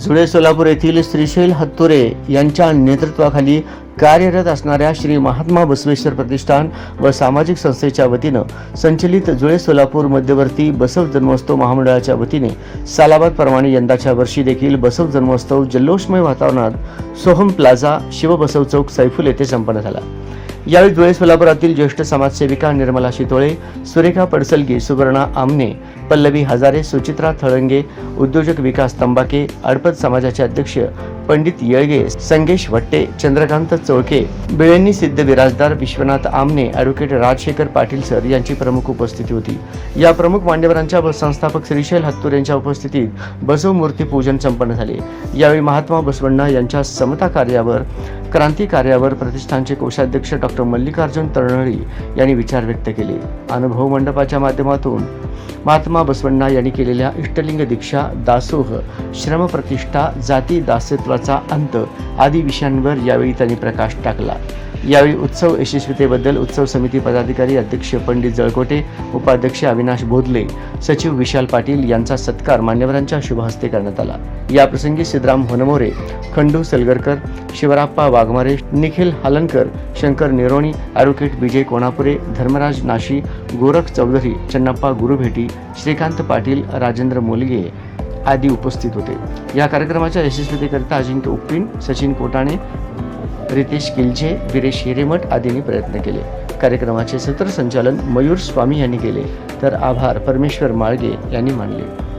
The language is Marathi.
जुळे सोलापूर येथील श्रीशैल हत्तुरे यांच्या नेतृत्वाखाली कार्यरत असणाऱ्या श्री महात्मा बसवेश्वर प्रतिष्ठान व सामाजिक संस्थेच्या वतीनं संचलित जुळे सोलापूर मध्यवर्ती बसव जन्मोत्सव महामंडळाच्या वतीने सालाबादप्रमाणे यंदाच्या वर्षी देखील बसव जन्मोत्सव जल्लोषमय वातावरणात सोहम प्लाझा शिवबसव चौक सैफुल येथे संपन्न झाला. यावेळी धुळे सोलापुरातील ज्येष्ठ समाजसेविका निर्मला शितोळे सुरेखा पडसलगी सुवर्णा आमने पल्लवी हजारे सुचित्रा थळंगे उद्योजक विकास तंबाके अडपत समाजाचे अध्यक्ष पंडित येळगे संगेश भट्टे चंद्रकांत चोळके बिळेंनी सिद्ध बिराजदार विश्वनाथ आमने ॲडव्होकेट राजशेखर पाटील सर यांची प्रमुख उपस्थिती होती. या प्रमुख मान्यवरांच्या संस्थापक श्रीशैल हत्तूर यांच्या उपस्थितीत बसव मूर्ती पूजन संपन्न झाले. यावेळी महात्मा बसवण्णा यांच्या समता कार्यावर क्रांती कार्यावर प्रतिष्ठानचे कोषाध्यक्ष डॉक्टर मल्लिकार्जुन तरणळी यांनी विचार व्यक्त केले. अनुभव मंडपाच्या माध्यमातून महात्मा बसवण्णा यांनी केलेल्या इष्टलिंग दीक्षा दासोह श्रमप्रतिष्ठा जाती दासत्वाचा अंत आदी विषयांवर यावेळी त्यांनी प्रकाश टाकला. यावेळी उत्सव यशस्वीतेबद्दल उत्सव समिती पदाधिकारी अध्यक्ष पंडित जळकोटे उपाध्यक्ष अविनाश बोधले सचिव विशाल पाटील यांचा सत्कार मान्यवरांच्या शुभहस्ते करण्यात आला. याप्रसंगी सिद्धराम होनमोरे खंडू सलगरकर शिवराप्पा वाघमारे निखिल हलनकर शंकर निरोणी ॲडव्होकेट विजय कोणापुरे धर्मराज नाशी गोरख चौधरी चन्नप्पा गुरुभेटी श्रीकांत पाटील राजेंद्र मोलगे आदी उपस्थित होते. या कार्यक्रमाच्या यशस्वीतेकरिता अजिंक्य उप्पिन सचिन कोटाणे रितेश किलजे वीरेश हिरेमठ आदींनी प्रयत्न केले. कार्यक्रमाचे सूत्रसंचालन मयूर स्वामी यांनी केले. तर आभार परमेश्वर माळगे यांनी मानले.